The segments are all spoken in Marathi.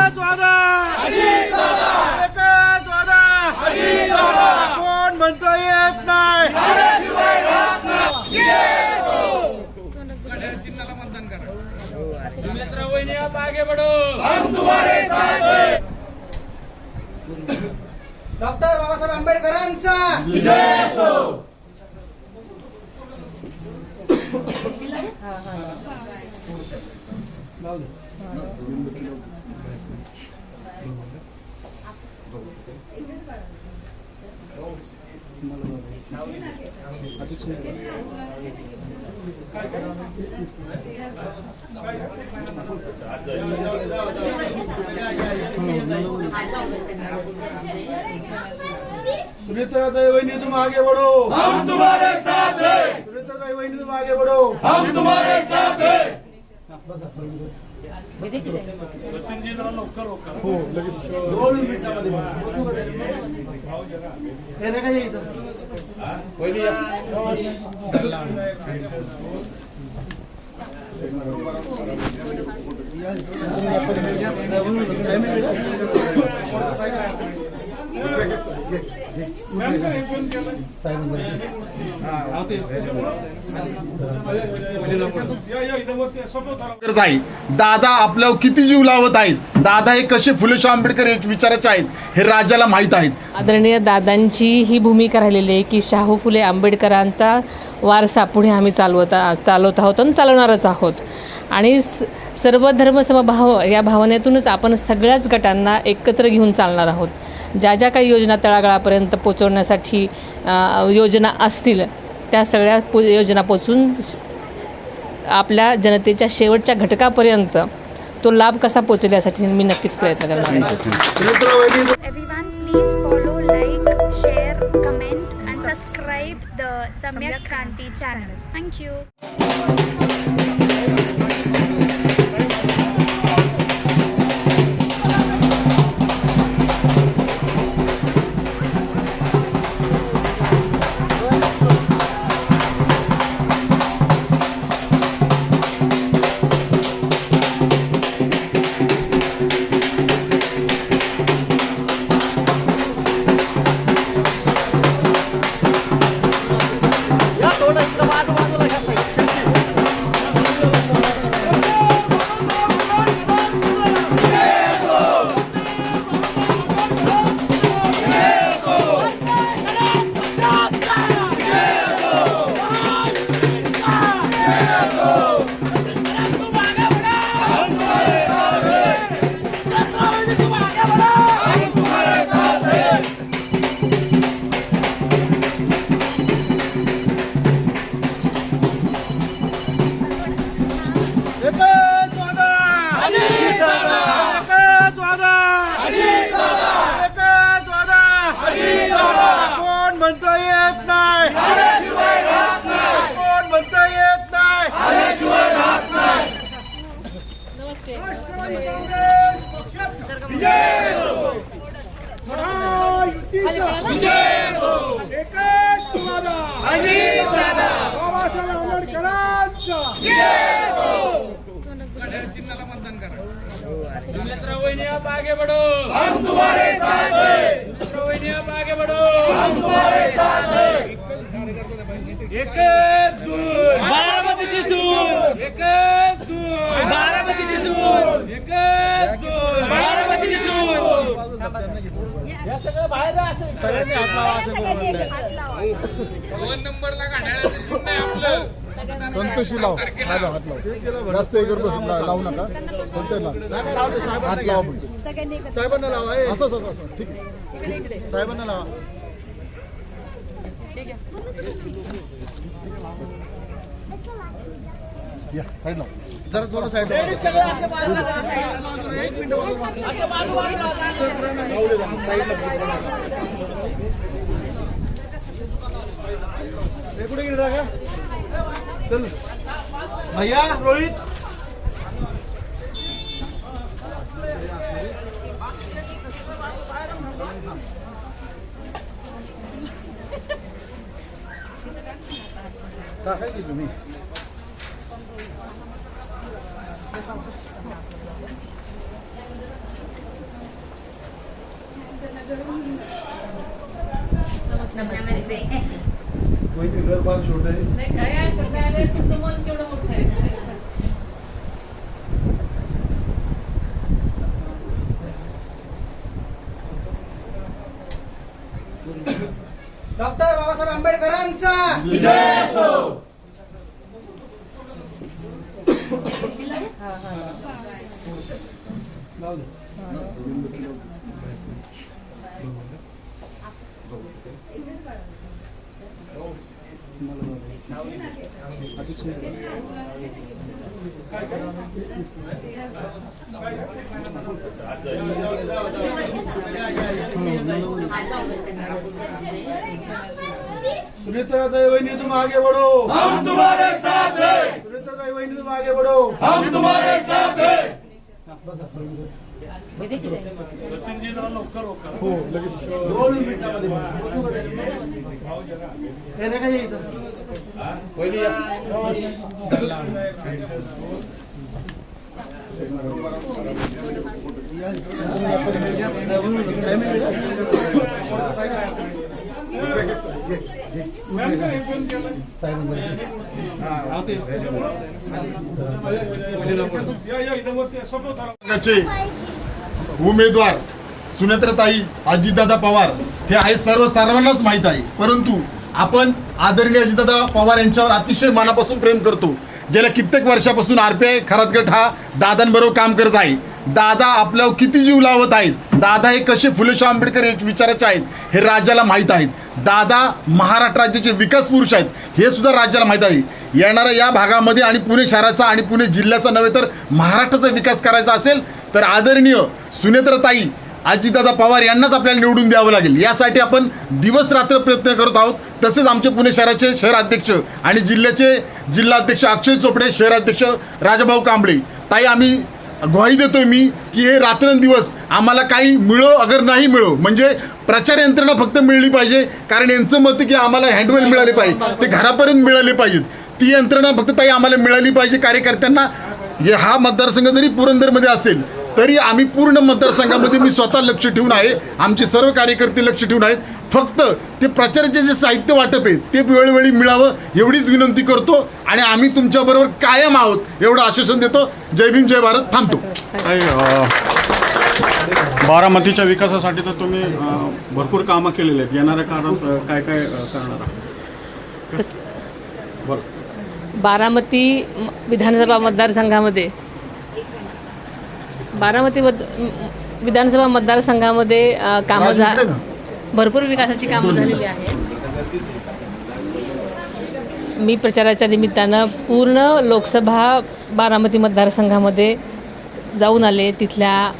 एकच वादा. एकच वादा. कोण म्हणतो येत नाही? आगे बढ़ो डॉक्टर बाबासाहेब आंबेडकरांचा. सुनेत्राताई वहिनी तुम आगे बढ़ो हम तुम्हारे साथ हैं। सुनेत्राताई वहिनी तुम आगे बढ़ो हम तुम्हारे साथ हैं। हो लगेच दोन मिनिटामध्ये बसू का त्याच्यामध्ये? हे नाही का हे इथं? करत आहे. दादा आपल्यावर किती जीव लावत आहेत? दादा हे कसे फुले आंबेडकर एक विचाराचे आहेत हे राजाला माहीत आहेत. आदरणीय दादांची ही भूमिका राहिलेली आहे की शाहू फुले आंबेडकरांचा वारसा पुढे आम्ही चालवत चालवत आहोत आणि चालवणारच आहोत. आणि स- सर्व धर्म समभाव या भावनेतूनच आपण सगळ्याच गटांना एकत्र घेऊन चालणार आहोत ज्या ज्या काही योजना तळागाळापर्यंत पोचवण्यासाठी योजना असतील त्या सगळ्या पो योजना पोचून आपल्या जनतेच्या शेवटच्या घटकापर्यंत तो लाभ कसा पोचेल यासाठी मी नक्कीच प्रयत्न करणार Samyak Kranti channel. Thank you. एकच वादा बाबासाहेब आंबेडकरांचा चिन्हाला मतदान करा वहिनी आप आगे बढ़ो हम तुम्हारे साथ हैं सुमित्रा वहिनी आप आगे बढ़ो हम तुम्हारे साथ हैं एकच दूर बारामतीची सूर एकच दूर बारामतीची सूर एकच दूर बारामतीची सूर या सगळं बाहेर आहे असं. सगळ्यांनी हात लावा असं करून म्हणताय. दोन नंबरला घड्याळाचं चिन्ह आहे आपलं. संतोषी लाव. हात लाव हात लाव. जास्त हे करू बस- ला- लावू नका. कोणते लाव? नाही, नाही, राहू दे, साहेबांना हात घ्या. लावा. साहेबांना लावा हे. असं असं असं. ठीक आहे. साहेबांना लावा. या साईड लाव जरा थोडं साईड एक मिनिट हे कुठे गेले रागा चल. भैया रोहित. टाकाय की तुम्ही? घर छोट आहे. तुमचं मन केवढं मोठं आहे? डॉक्टर बाबासाहेब आंबेडकरांचा लाव दे. सुनेत्राताई वहिनी तुम आगे बढ़ो हम तुम्हारे साथ हैं. सुनेत्राताई वहिनी तुम आगे बढ़ो हम तुम्हारे साथ हैं. हो लगेच. दोन मिनिटामध्ये उमेदवार सुनेत्रताई अजितदादा पवार हे आहे सर्व सर्वांनाच माहीत आहे. परंतु आपण आदरणीय अजितदादा पवार यांच्यावर अतिशय मनापासून प्रेम करतो. गेल्या कित्येक वर्षापासून आरपीआय खरातगट हा दादांबरोबर काम करत आहे. दादा आपल्यावर किती जीव लावत आहेत? दादा हे कसे फुले शाह आंबेडकर हे विचाराचे आहेत? हे राज्याला माहीत आहेत. दादा महाराष्ट्र राज्याचे विकास पुरुष आहेत. हे सुद्धा राज्याला माहीत आहे. येणाऱ्या या भागामध्ये आणि पुणे शहराचा आणि पुणे जिल्ह्याचा नव्हे तर महाराष्ट्राचा विकास करायचा असेल तर आदरणीय सुनेत्रताई अजितदादा पवार यांनाच आपल्याला निवडून द्यावं लागेल. यासाठी आपण दिवस रात्र प्रयत्न करत आहोत. तसेच आमचे पुणे शहराचे शहराध्यक्ष आणि जिल्ह्याचे जिल्हाध्यक्ष अक्षय चोपडे शहराध्यक्ष राजाभाऊ कांबळे. ताई आम्ही ग्वाही देतोय मी की हे रात्रंदिवस आम्हाला काही मिळो अगर नाही मिळो म्हणजे प्रचार यंत्रणा फक्त मिळली पाहिजे. कारण यांचं मत आहे की आम्हाला हँडवेल मिळाले पाहिजे. ते घरापर्यंत मिळाले पाहिजेत. ती यंत्रणा फक्त ताई आम्हाला मिळाली पाहिजे कार्यकर्त्यांना. हे हा मतदारसंघ जरी पुरंदरमध्ये असेल तरी आम्ही पूर्ण मतदारसंघामध्ये मी स्वतः लक्ष ठेवून आहे. आमचे सर्व कार्यकर्ते लक्ष ठेवून आहेत. फक्त ते प्रचाराचे जे साहित्य वाटप आहे ते वेळोवेळी मिळावं एवढीच विनंती करतो आणि आम्ही तुमच्याबरोबर कायम आहोत एवढं आश्वासन देतो. जय भीम जय भारत. थांबतो. बारामतीच्या विकासासाठी तर तुम्ही भरपूर कामं केलेली आहेत. येणाऱ्या काळात काय काय करणार बारामती विधानसभा मतदारसंघामध्ये बारामती मत विधानसभा मतदारसंघामध्ये कामं झा भरपूर विकासाची कामं झालेली आहेत. मी प्रचाराच्या निमित्तानं पूर्ण लोकसभा बारामती मतदारसंघामध्ये जाऊन आले. तिथल्या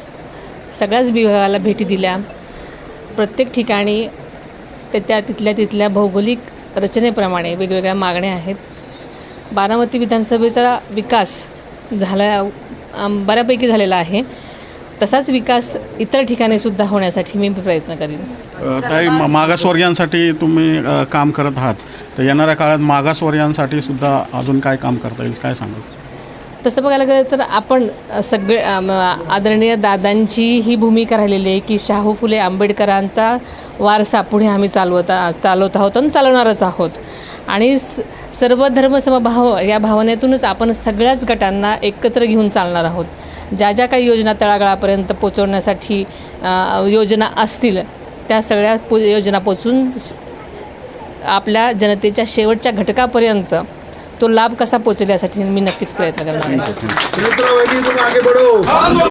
सगळ्याच विभागाला भेटी दिल्या. प्रत्येक ठिकाणी ते त्या तिथल्या तिथल्या भौगोलिक रचनेप्रमाणे वेगवेगळ्या मागण्या आहेत. बारामती विधानसभेचा विकास झाला बऱ्यापैकी झालेला आहे. तसाच विकास इतर ठिकाणी सुद्धा होण्यासाठी मी प्रयत्न करीन. ताई मा- मागासवर्गीयांसाठी तुम्ही काम करत आहात. तर येणाऱ्या काळात मागासवर्गीयांसाठी सुद्धा अजून काय काम करता येईल काय सांगाल? तसं बघायला गेलं तर आपण सगळे आदरणीय दादांची ही भूमिका राहिलेली आहे की शाहू फुले आंबेडकरांचा वारसा पुढे आम्ही चालवत चालवत आहोत आणि चालवणारच आहोत. आणि स सर्व धर्मसमभाव या भावनेतूनच आपण सगळ्याच गटांना एकत्र घेऊन चालणार आहोत. ज्या ज्या काही योजना तळागाळापर्यंत पोचवण्यासाठी योजना असतील त्या सगळ्या पो योजना पोचून आपल्या जनतेच्या शेवटच्या घटकापर्यंत तो लाभ कसा पोचवण्यासाठी मी नक्कीच प्रयत्न करणार